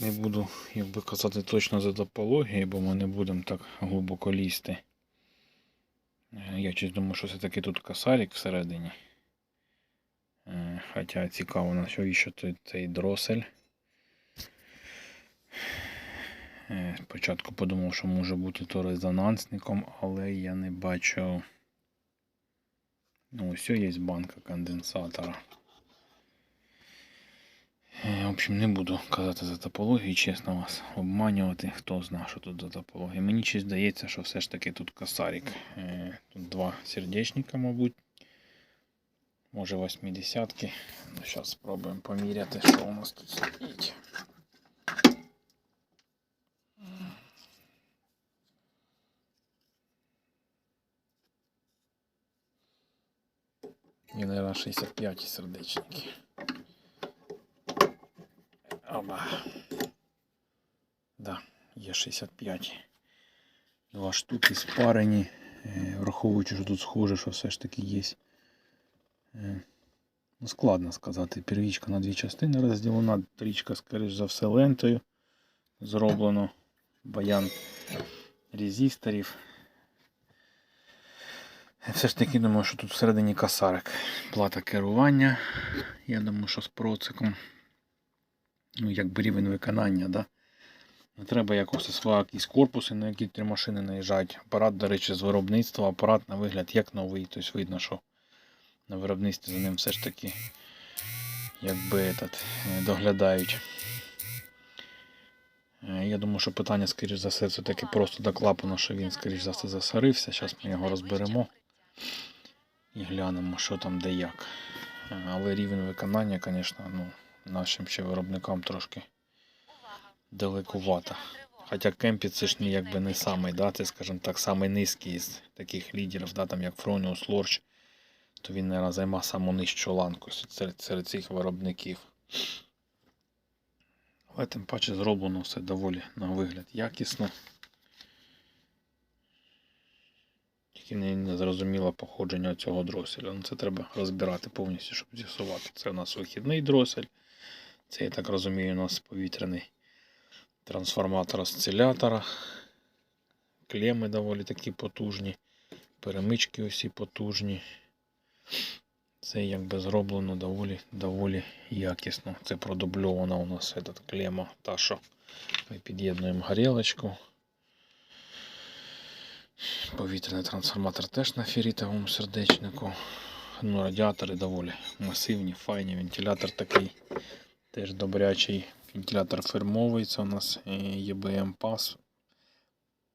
Не буду, як би казати, точно за топології, бо ми не будемо так глибоко лізти. Е, Я щось думаю, що все-таки тут косарик всередині. Е, Хоча цікаво, на що цей, цей дросель. Е, Спочатку подумав, що може бути то резонансником, але я не бачу. Ну, ось є банка конденсатора. Е, В общем, не буду казати за топологію, чесно вас обманювати, хто знає, що тут за топологія. Мені щось здається, що все ж таки тут косарик. Е, Тут два сердечника, мабуть. Може 80-ки. Ну, зараз спробуємо поміряти, що у нас тут стоїть. І, наверное, 65 сердечники. Оба. Да, є 65. Два штуки спарені. Е, Враховуючи, що тут схоже, що все ж таки є. Е, Ну, складно сказати. Первічка на дві частини розділена. Трічка, скоріш за все, лентою зроблено. Баян резисторів. Я Все ж таки думаю, що тут всередині касарик. Плата керування. Я думаю, що з проциком. Ну, якби рівень виконання, да? Не треба якось освоїти якісь корпуси, на які три машини наїжджають. Апарат, до речі, з виробництва, апарат на вигляд як новий. Тобто видно, що на виробництві за ним все ж таки якби этот, е, доглядають. Е, Я думаю, що питання, скоріш за все, все-таки просто до клапана, що він, скоріш за все, засарився. Зараз ми його розберемо і глянемо, що там де як. Е, Але рівень виконання, звісно, ну, нашим ще виробникам трошки далекувато. Хоча Кемпі це ж не, якби не самий, да, це, скажімо так, самий низький з таких лідерів, да, там як Фроніус, Лорч, то він, мабуть, займає саму нижчу ланку серед, серед цих виробників. Але тим паче зроблено все доволі на вигляд якісно. Тільки не, не зрозуміло походження цього дроселя. Ну, це треба розбирати повністю, щоб з'ясувати. Це у нас вихідний дросель. Це, я так розумію, у нас повітряний трансформатор осцилятора. Клеми доволі такі потужні. Перемички усі потужні. Це якби зроблено доволі доволі якісно. Це продубльована у нас этот клема, та що ми під'єднуємо горілочку. Повітряний трансформатор теж на ферритовому сердечнику. Ну, радіатори доволі масивні, файні. Вентилятор такий теж добрячий. Вентилятор фірмовий. Це у нас е, EBM PAS.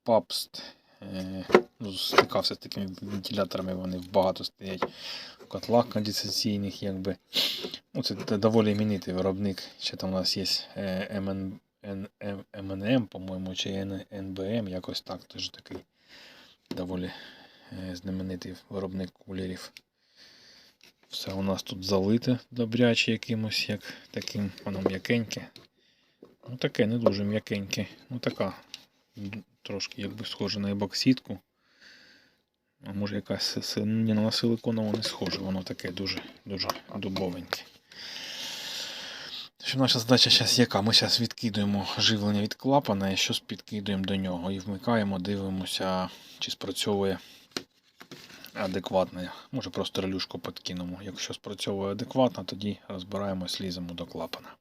PAPST. Е, Ну, стикався з такими вентиляторами, вони багато стоять в котлах конденсаційних, якби. Ну, це доволі іменитий виробник. Ще там у нас є M&M, по-моєму, чи NBM, якось так, теж такий доволі знаменитий виробник кулерів. Все у нас тут залите добряче якимось, як таким, воно м'якеньке. Ну таке не дуже м'якеньке. Ну така трошки якби схоже на ебоксидку. А може якась ні, на силиконово не схоже, воно таке дуже дуже дубовеньке. Що наша задача зараз яка? Ми зараз відкидуємо живлення від клапана і щось підкидуємо до нього і вмикаємо, дивимося, чи спрацьовує адекватно. Може просто релюшку підкинемо. Якщо спрацьовує адекватно, тоді розбираємось, ліземо до клапана.